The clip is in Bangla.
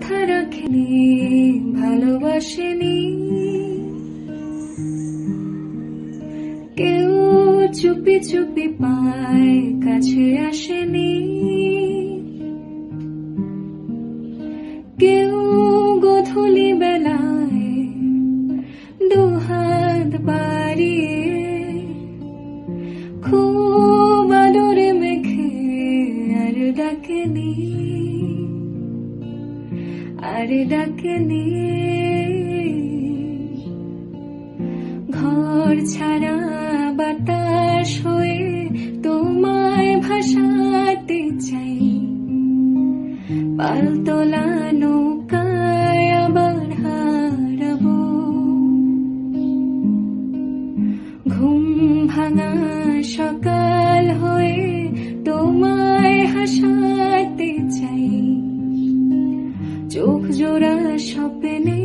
কথা রাখেনি, ভালোবাসেনি। কেউ চুপি চুপি পায়, কাছে আসেনি। কেউ গধূলি বেলায় দুহাত বাড়িয়ে খুব আদরে মেখে আর ডাকেনি। আর ডাকেনি, ঘর ছাড়া বাতাস হয়ে তোমায় ভাসাতে চাই। পালতোলা নৌকায় আবার হারাবো। ঘুম ভাঙা জোড়া স্বপ্নে